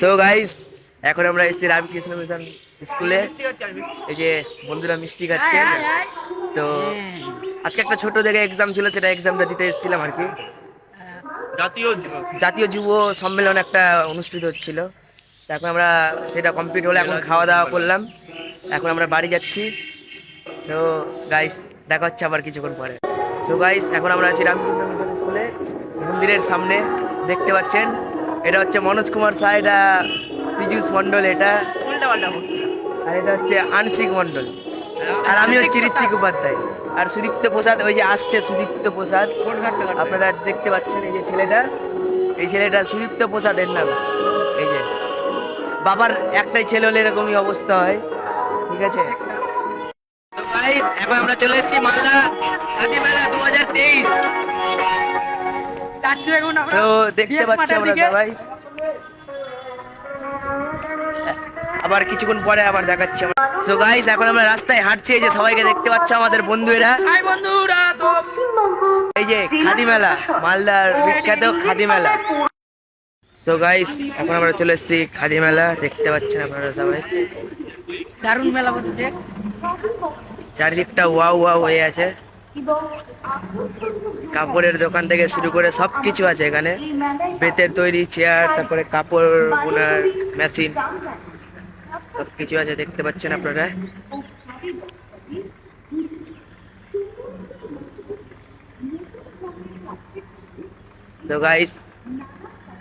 So guys এখন আমরা এসেছি রামকৃষ্ণ মিশন স্কুলে। এই যে বন্ধুরা মিষ্টি খাচ্ছে। তো আজকে একটা ছোট দেখে এক্সাম ছিল সেটা এক্সামটা দিতে এসেছিলাম আর কি। জাতীয় জাতীয় যুব সম্মেলন একটা অনুষ্ঠিত হচ্ছিল। এখন আমরা সেটা কমপ্লিট হলে এখন খাওয়া দাওয়া করলাম। এখন আমরা বাড়ি যাচ্ছি। তো গাইস দেখা হচ্ছে আবার কিছুক্ষণ পরে। সো গাইস এখন আমরা আছি রামকৃষ্ণ মিশন স্কুলে। মন্দিরের সামনে দেখতে পাচ্ছেন? এটা হচ্ছে মনোজ কুমার শাহ এটা পীযুষ মণ্ডল এটা। আর এটা হচ্ছে আনসিক মণ্ডল। আর আমি হচ্ছি ঋত্বিক উপাধ্যায়। আর সুদীপ্ত প্রসাদ ওই যে আসছে সুদীপ্ত প্রসাদ। আপনারা দেখতে পাচ্ছেন এই যে ছেলেটা। এই ছেলেটা সুদীপ্ত প্রসাদের নাম। এই যে। বাবার একটাই ছেলে হলে এরকমই অবস্থা হয়। ঠিক আছে? এখন আমরা চলে এসেছি মালদা হাতি মেলা দু হাজার তেইশ। তো দেখতে পাচ্ছি আমরা সবাই। আবার কিছুক্ষণ পরে আবার দেখাচ্ছি সো গাইস এখন আমরা রাস্তায় হাঁটছি এই যে সবাইকে দেখতে পাচ্ছ আমাদের বন্ধুরা। এই যে খাদি মেলা মালদার বিখ্যাত খাদি মেলা। সো গাইস এখন আমরা চলে এসেছি খাদি মেলা দেখতে পাচ্ছেন আপনারা সবাই। দারুণ মেলা বলতে চারিদিকটা ওয়াও ওয়াও হয়ে আছে। কাপড়ের দোকান থেকে শুরু করে সব কিছু আছে এখানে। বেতের তৈরি, চেয়ার, তারপরে কাপড় বোনার মেশিন সব কিছু আছে দেখতে পাচ্ছেন আপনারা। তো গাইস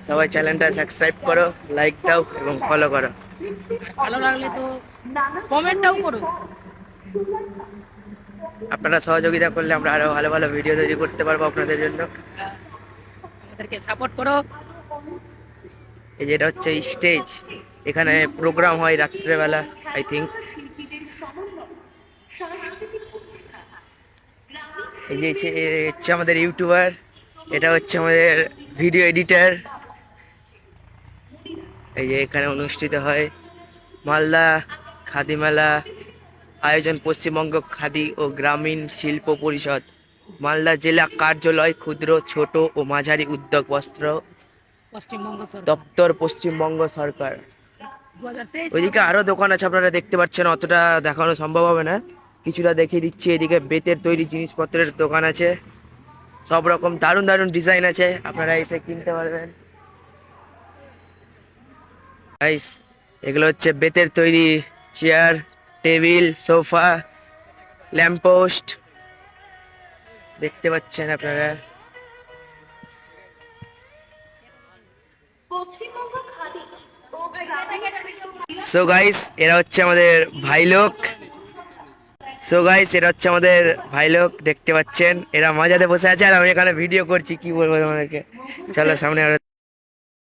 সবাই চ্যানেলটা সাবস্ক্রাইব করো লাইক দাও এবং ফলো করো। ভালো লাগলে তো কমেন্টটাও করো। আপনারা সহযোগিতা করলে আমরা আরও ভালো ভালো ভিডিও তৈরি করতে পারব আপনাদের জন্য। আমাদেরকে সাপোর্ট করো। এই যেটা হচ্ছে স্টেজ এখানে প্রোগ্রাম হয় রাত্রেবেলা আই থিঙ্ক এই যে হচ্ছে- আমাদের ইউটিউবার এটা হচ্ছে আমাদের ভিডিও এডিটার এই যে এখানে অনুষ্ঠিত হয় মালদা খাদি মেলা আয়োজন পশ্চিমবঙ্গ খাদি ও গ্রামীণ শিল্প পরিষদ। মালদা জেলা কার্যালয় ক্ষুদ্র ছোট ও মাঝারি উদ্যোগ বস্ত্র পশ্চিমবঙ্গ দপ্তর পশ্চিমবঙ্গ সরকার। ওইদিকে আরও দোকান আছে আপনারা দেখতে পাচ্ছেন অতটা দেখানো সম্ভব হবে না। কিছুটা দেখিয়ে দিচ্ছি এদিকে বেতের তৈরি জিনিসপত্রের দোকান আছে। সব রকম দারুণ দারুণ ডিজাইন আছে আপনারা এসে কিনতে পারবেন। এগুলো হচ্ছে বেতের তৈরি চেয়ার টেবিল সোফা ল্যাম্পপোস্ট। দেখতে পাচ্ছেন আপনারা। সো গাইস এরা হচ্ছে আমাদের ভাই লোক সো গাইস এরা হচ্ছে আমাদের ভাই লোক দেখতে পাচ্ছেন। এরা মজাতে বসে আছে আর আমি এখানে ভিডিও করছি কি বলব তোমাদেরকে? চলো সামনে আরও